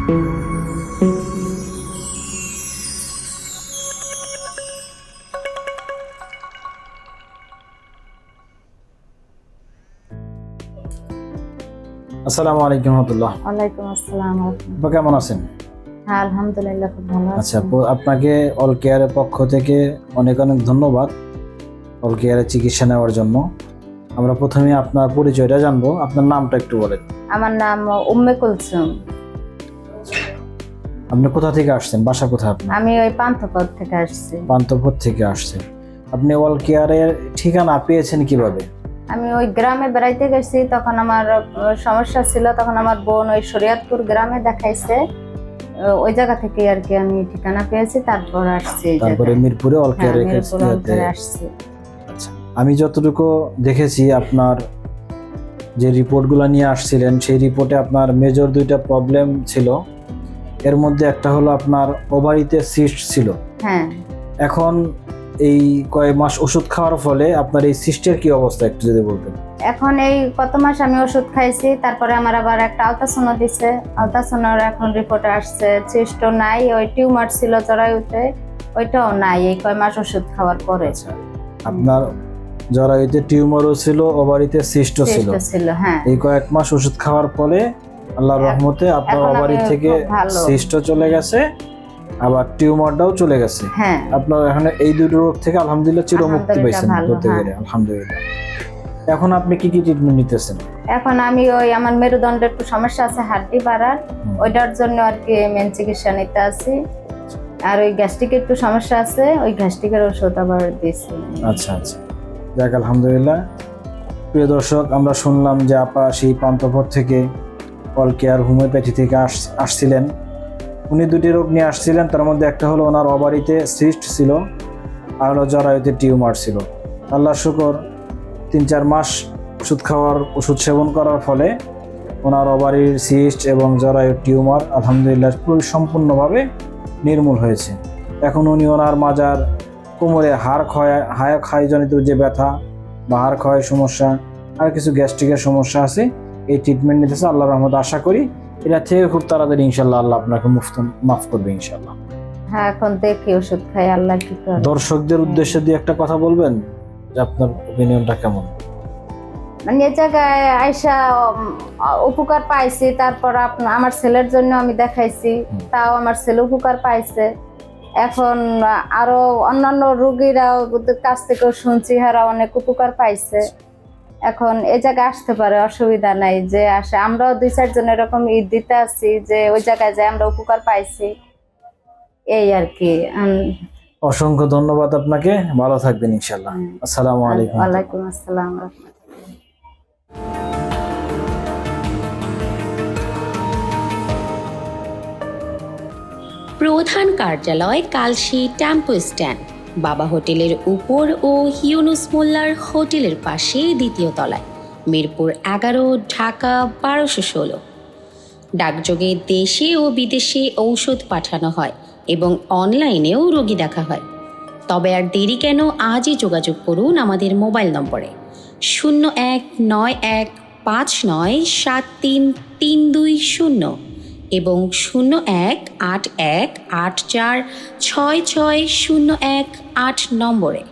আসসালামু আলাইকুম রহমতুল্লাহ। ওয়ালাইকুম আসসালাম আপা কেমন আছেন? হ্যাঁ আলহামদুলিল্লাহ খুব ভালো আচ্ছা আপনাকে অল কেয়ারের পক্ষ থেকে অনেক অনেক ধন্যবাদ অল কেয়ারের চিকিৎসা নেওয়ার জন্য। আমরা প্রথমে আপনার পরিচয়টা জানব। আপনার নামটা একটু বলেন। আমার নাম উম্মে কুলসুম। আপনি কোথা থেকে আসছেন? বাসা কোথায় আপনার? আমি ওই পান্থপথ থেকে আসছি। পান্তপুর থেকে আসছেন। আপনি অল কেয়ারের ঠিকানা পেয়েছেন কীভাবে? আমি ওই গ্রামে বেড়াইতে গেছি তখন আমার সমস্যা ছিল তখন আমার বোন ওই শরিয়াতপুর গ্রামে দেখাইছে। ওই জায়গা থেকে আর কি আমি ঠিকানা পেয়েছি তারপর আসছি তারপরে মিরপুরে অল হ্যাঁ কেয়ারের আসছি। আচ্ছা আমি যতটুকু দেখেছি আপনার যে রিপোর্টগুলো নিয়ে আসছিলেন সেই রিপোর্টে আপনার মেজর দুইটা প্রবলেম ছিল। এর মধ্যে একটা হলো আপনার ওভারিতে সিস্ট ছিল। হ্যাঁ। এখন এই কয়েক মাস ওষুধ খাওয়ার ফলে আপনার এই সিস্টের কি অবস্থা একটু যদি বলতেন? এখন এই কত মাস আমি ওষুধ খাইছি তারপরে আমার আবার একটা আলট্রাসোনো দিছে। আলট্রাসোনোর এখন রিপোর্টে আসছে চেস্টও নাই ওই টিউমার ছিল জরায়ুতে ওইটাও নাই এই কয় মাস ওষুধ খাওয়ার পরে। আচ্ছা। আপনার জরায়ুতে টিউমারও ছিল ওভারিতে সিস্টও ছিল। হ্যাঁ। এই কয়েক মাস ওষুধ খাওয়ার ফলে আল্লাহর রহমতে আপনার ওভারি থেকে। সিস্টও চলে গেছে আবার টিউমারটাও চলে গেছে। হ্যাঁ। আপনার এখানে এই দুটো রোগ থেকে আলহামদুলিল্লাহ চিরমুক্তি পাইছেন বলতে হ্যাঁ। গেলে আলহামদুলিল্লাহ। এখন আপনি কি কি ট্রিটমেন্ট নিতেছেন? এখন আমি ওই আমার মেরুদণ্ডের একটু সমস্যা আছে হাড্ডি বাড়ার। ওইটার জন্য আর কি মেন চিকিৎসা নিতে আছি। আর ওই গ্যাস্ট্রিকের একটু সমস্যা আছে ওই গ্যাস্ট্রিকের ওষুধ আবার দিয়েছি। আচ্ছা আচ্ছা। যাক, আলহামদুলিল্লাহ। প্রিয় দর্শক, আমরা শুনলাম যে আপা সেই পান্তপর থেকে অল কেয়ার হোমিওপ্যাথি থেকে আস, আসছিলেন। উনি দুটি রোগ নিয়ে আসছিলেন, তার মধ্যে একটা হলো ওনার অবারিতে সিস্ট ছিল, আর হলো জরায়ুতে টিউমার ছিল। আল্লাহ শুকর, তিন চার মাস ওষুধ খাওয়ার, ওষুধ সেবন করার ফলে ওনার অবারির সিস্ট এবং জরায়ুর টিউমার আলহামদুলিল্লাহ পুরো সম্পূর্ণভাবে নির্মূল হয়েছে। এখন উনি ওনার মাজার কোমরে হাড় ক্ষয় হাড় ক্ষয়জনিত যে ব্যথা বা হাড় ক্ষয়ের সমস্যা আর কিছু গ্যাস্ট্রিকের সমস্যা আছে এই ট্রিটমেন্ট নিতেছে আল্লাহ রহমত। আশা করি এটা থেকে খুব তাড়াতাড়ি ইনশাল্লাহ আল্লাহ আপনাকে মুফত মাফ করবে ইনশাল্লাহ। হ্যাঁ এখন দেখি ওষুধ খাই আল্লাহ কি করে। দর্শকদের উদ্দেশ্যে দিয়ে একটা কথা বলবেন যে আপনার ওপিনিয়নটা কেমন? মানে এই জায়গায় উম, উপকার পাইছি তারপর আমার ছেলের জন্য আমি দেখাইছি তাও আমার ছেলে উপকার পাইছে। এখন আরও অন্যান্য রুগীরাও কাছ থেকেও শুনছি হারা অনেক উপকার পাইছে। এখন এ জায়গায় আসতে পারে অসুবিধা নাই যে আসে। আমরাও দুই চারজন এরকম ঈদ দিতে আছি যে ওই জায়গায় যে আমরা উপকার পাইছি এই আর কি। অসংখ্য ধন্যবাদ আপনাকে। ভালো থাকবেন ইনশাল্লাহ আসসালামু আলাইকুম। ওয়ালাইকুম আসসালাম প্রধান কার্যালয় কালশি টেম্পো স্ট্যান্ড। বাবা হোটেলের উপর ও হিউনুস মোল্লার হোটেলের পাশে দ্বিতীয় তলায়। মিরপুর এগারো, ঢাকা বারোশো ষোলো। ডাকযোগে দেশে ও বিদেশে ঔষধ পাঠানো হয় এবং অনলাইনেও রোগী দেখা হয়। তবে আর দেরি কেন আজই যোগাযোগ করুন আমাদের মোবাইল নম্বরে। শূন্য এক নয় এক পাঁচ নয় সাত তিন তিন দুই শূন্য। এবং শূন্য এক আট এক আট চার ছয় ছয় শূন্য এক আট নম্বরে।